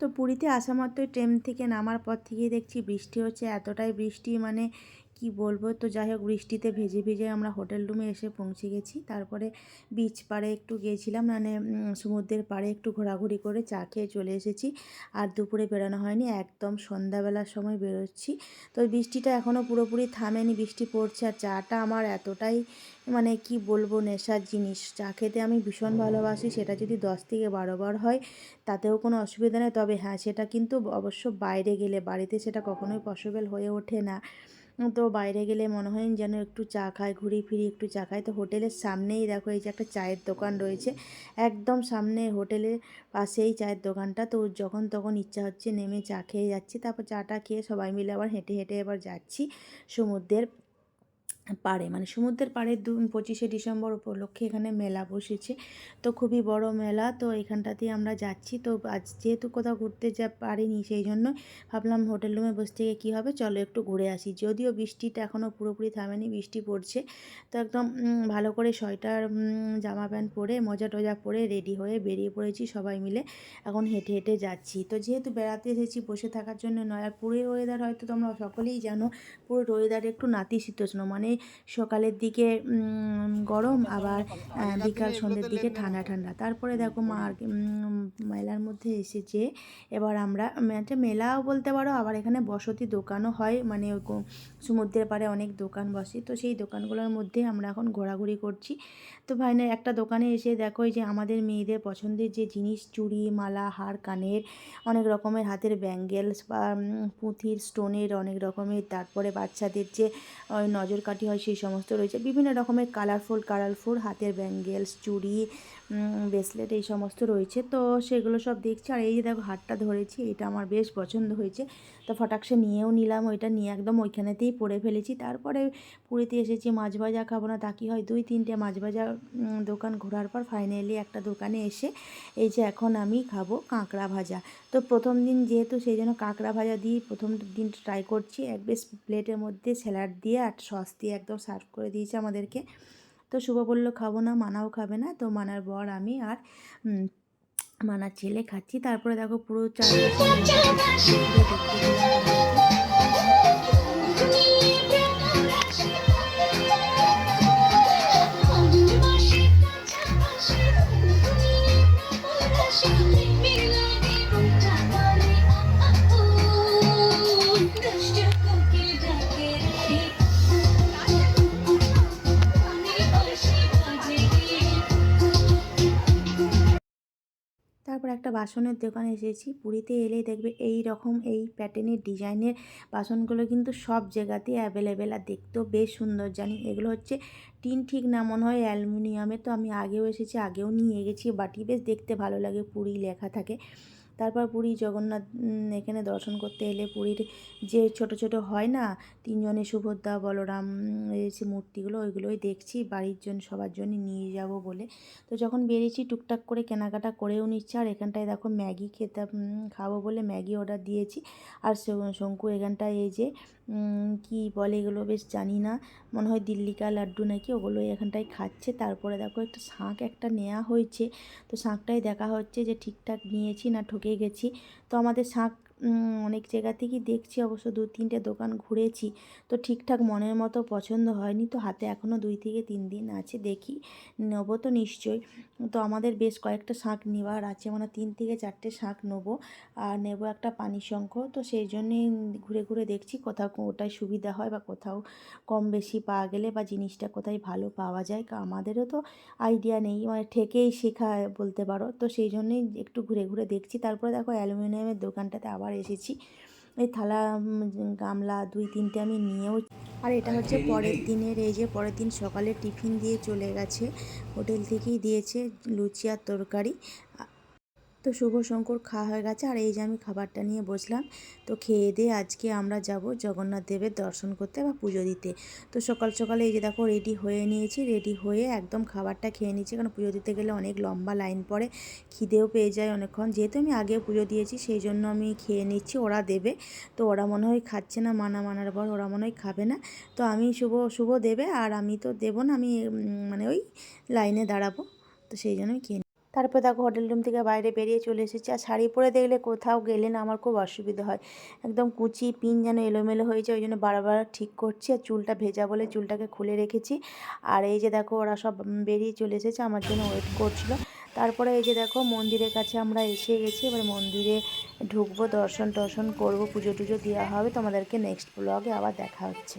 তো পুরীতে আসা মাত্রই ট্রেন থেকে নামার পর থেকেই দেখছি বৃষ্টি হচ্ছে। এতটাই বৃষ্টি মানে কি বলব? তো যাই হোক বৃষ্টিতে ভেজে ভেজে আমরা হোটেল রুমে এসে পৌঁছে গেছি। তারপরে বিচ পাড়ে একটু গিয়েছিলাম মানে সমুদ্রের পাড়ে একটু ঘোরাঘুরি করে চা খেয়ে চলে এসেছি। আর দুপুরে বেরোনো হয়নি, একদম সন্ধ্যাবেলার সময় বেরোচ্ছি। তো বৃষ্টিটা এখনও পুরোপুরি থামেনি, বৃষ্টি পড়ছে। আর চাটা আমার এতটাই মানে কি বলব, নেশার জিনিস। চা খেতে আমি ভীষণ ভালোবাসি, সেটা যদি দশ থেকে বারো বার হয়, তাতেও কোনো অসুবিধা নেই। তবে হ্যাঁ সেটা কিন্তু অবশ্য বাইরে গেলে, বাড়িতে সেটা কখনোই পসিবল হয়ে ওঠে না। তো বাইরে গেলে মনে হয় যেন একটু চা খায় ঘুরি ফিরি একটু চা খায় তো হোটেলের সামনেই দেখো এই যে একটা চায়ের দোকান রয়েছে, একদম সামনে হোটেলের পাশেই চায়ের দোকানটা। তো যখন তখন ইচ্ছা হচ্ছে নেমে চা খেয়ে যাচ্ছি। তারপর চাটা খেয়ে সবাই মিলে আবার হেঁটে হেঁটে এবার যাচ্ছি সমুদ্রের। পাড়ে মানে সমুদ্রের পাড়ে দু, পঁচিশে ডিসেম্বর উপলক্ষে এখানে মেলা বসেছে। তো খুবই বড় মেলা, তো এখানটাতেই আমরা যাচ্ছি। তো আজ যেহেতু কোথাও ঘুরতে যা পারিনি, সেই জন্য ভাবলাম হোটেল রুমে বসে থেকে কী হবে, চলো একটু ঘুরে আসি। যদিও বৃষ্টিটা এখনও পুরোপুরি থামেনি, বৃষ্টি পড়ছে। তো একদম ভালো করে সোয়েটার জামা প্যান্ট পরে, মজা টজা পরে রেডি হয়ে বেরিয়ে পড়েছি সবাই মিলে। এখন হেঁটে হেঁটে যাচ্ছি। তো যেহেতু বেড়াতে এসেছি, বসে থাকার জন্য নয় আর পুরীর ওয়েদার হয়তো তোমরা সকলেই জানো, পুরো ওয়েদার একটু নাতিশীতোষ্ণ মানে সকালের দিকে গরম আবার বিকাল সন্ধ্যের দিকে ঠান্ডা ঠান্ডা। তারপরে দেখো মার উম, মেলার মধ্যে এসেছে। এবার আমরা একটা মেলাও বলতে পারো আবার এখানে বসতি দোকানও হয়। মানে সমুদ্রের পাড়ে অনেক দোকান বসে। তো সেই দোকানগুলোর মধ্যে আমরা এখন ঘোরাঘুরি করছি। তো ভাইনা একটা দোকানে এসে দেখো যে আমাদের মেয়েদের পছন্দের যে জিনিস চুড়ি মালা হার কানের অনেক রকমের হাতের ব্যাঙ্গেলস বা পুঁথির স্টোনের অনেক রকমের। তারপরে বাচ্চাদের যে নজর ওই নজরকাঠি হয় সেই সমস্ত রয়েছে। বিভিন্ন রকমের কালারফুল কালারফুল হাতের ব্যাঙ্গেলস চুড়ি ব্রেসলেট এই সমস্ত রয়েছে। তো সেগুলো সব দেখছি। আর এই যে দেখো হারটা ধরেছি, এটা আমার বেশ পছন্দ হয়েছে। তো ফটাকসে নিয়েও নিলাম, ওইটা নিয়ে একদম ওইখানেতেই পরে ফেলেছি। তারপরে পুরীতে এসেছি, মাছ ভাজা খাব না, তা কি হয়? দুই, তিনটে মাছ ভাজা দোকান ঘোরার পর ফাইনালি একটা দোকানে এসে এই যে এখন আমি খাব কাঁকড়া ভাজা। তো প্রথম দিন যেহেতু সেই জন্য কাঁকড়া ভাজা দিয়ে প্রথম দিন ট্রাই করছি। এক বেশ প্লেটের মধ্যে স্যালাড দিয়ে আর সস দিয়ে একদম সার্ভ করে দিয়েছে আমাদেরকে। তো শুভ বলল, খাব না, মানাও খাবে না। তো মানার বর আমি আর মানার ছেলে খাচ্ছি। তারপরে দেখো পুরো চারপাশে একটা বাসনের দোকানে এসেছি। পুরীতে এলেই দেখবে এই রকম এই প্যাটার্নের ডিজাইনের বাসনগুলো কিন্তু সব জায়গাতেই অ্যাভেলেবেল আর দেখতেও বেশ সুন্দর, জানি? এগুলো হচ্ছে টিন ঠিক না, মনে হয় অ্যালুমিনিয়ামে তো আমি আগেও এসেছি, আগেও নিয়ে গেছি। বাটি বেশ দেখতে ভালো লাগে, পুরী লেখা থাকে। তারপর পুরী জগন্নাথ এখানে দর্শন করতে এলে পুরীর যে ছোট ছোট হয় না, তিনজনে সুভদ্রা, বলরাম যে মূর্তিগুলো, ওইগুলোই দেখছি, বাড়ির জন্য সবার জন্য নিয়ে যাব বলে। তো যখন বেরিয়েছি, টুকটাক করে কেনাকাটা করেও নিচ্ছে, আর এখানটায় দেখো ম্যাগি খেতে খাব বলে ম্যাগি অর্ডার দিয়েছি। আর শঙ্কু এখানটায় এই যে কি বলে এগুলো বেশ জানি না, মনে হয় দিল্লিকা লাড্ডু নাকি, ওগুলোই এখানটায় খাচ্ছে। তারপরে দেখো একটা শাঁখ একটা নেওয়া হয়েছে, তো শাঁখটাই দেখা হচ্ছে যে ঠিকঠাক নিয়েছি না, ঠকে গেছি। তো আমাদের শাঁখ অনেক জায়গা থেকেই দেখছি, অবশ্য দু তিনটে দোকান ঘুরেছি। তো ঠিকঠাক মনের মতো পছন্দ হয়নি, তো হাতে এখনও দুই থেকে তিন দিন আছে, দেখি নেব তো নিশ্চয়ই। তো আমাদের বেশ কয়েকটা শাঁখ নেওয়ার আছে মানে তিন থেকে চারটে শাঁখ নেব, আর নেব একটা পানি শঙ্খ। তো সেই জন্যেই ঘুরে ঘুরে দেখছি কোথাও কোথায় সুবিধা হয় বা কোথাও কম বেশি পাওয়া গেলে বা জিনিসটা কোথায় ভালো পাওয়া যায় আমাদেরও তো আইডিয়া নেই মানে ঠেকেই শেখা বলতে পারো। তো সেই জন্যেই একটু ঘুরে ঘুরে দেখছি। তারপরে দেখো অ্যালুমিনিয়ামের দোকানটাতে আবার এসেছি। এই থালা গামলা দুই তিনটে আমি নিয়েও আর এটা হচ্ছে পরের দিনের এই যে পরের দিন সকালে টিফিন দিয়ে চলে গেছে। হোটেল থেকেই দিয়েছে লুচি আর তরকারি। তো শুভ শঙ্কর খাওয়া হয়ে গেছে। আর এই যে আমি খাবারটা নিয়ে বসলাম, তো খেয়ে দিয়ে আজকে আমরা যাব জগন্নাথ দেবের দর্শন করতে বা পুজো দিতে। তো সকাল সকালে এই যে দেখো রেডি হয়ে নিয়েছি রেডি হয়ে একদম খাবারটা খেয়ে নিয়েছি। কারণ পুজো দিতে গেলে অনেক লম্বা লাইন পড়ে, খিদেও পেয়ে যায় অনেকক্ষণ। যেহেতু আমি আগে পুজো দিয়েছি, সেই জন্য আমি খেয়ে নিচ্ছি ওরা দেবে। তো ওরা মনে হয় খাচ্ছে না মানা মানার পর, ওরা মনে হয় খাবে না। তো আমি শুভ শুভ দেবে আর আমি তো দেবো না, আমি মানে ওই লাইনে দাঁড়াবো। তো সেই জন্য আমি খেয়ে। তারপর দেখো হোটেল রুম থেকে বাইরে বেরিয়ে চলে এসেছি। আর শাড়ি পরে দেখলে কোথাও গেলে না আমার খুব অসুবিধা হয়। একদম কুচি, পিন যেন এলোমেলো হয়েছে ওই জন্য বারবার ঠিক করছি। আর চুলটা ভেজা বলে চুলটাকে খুলে রেখেছি। আর এই যে দেখো ওরা সব বেরিয়ে চলে এসেছে, আমার জন্য ওয়েট করছিল। তারপরে এই যে দেখো মন্দিরের কাছে আমরা এসে গেছি। এবার মন্দিরে ঢুকবো দর্শন টর্শন করব পুজো টুজো দেওয়া হবে। তোমাদেরকে নেক্সট ব্লগে আবার দেখা হচ্ছে।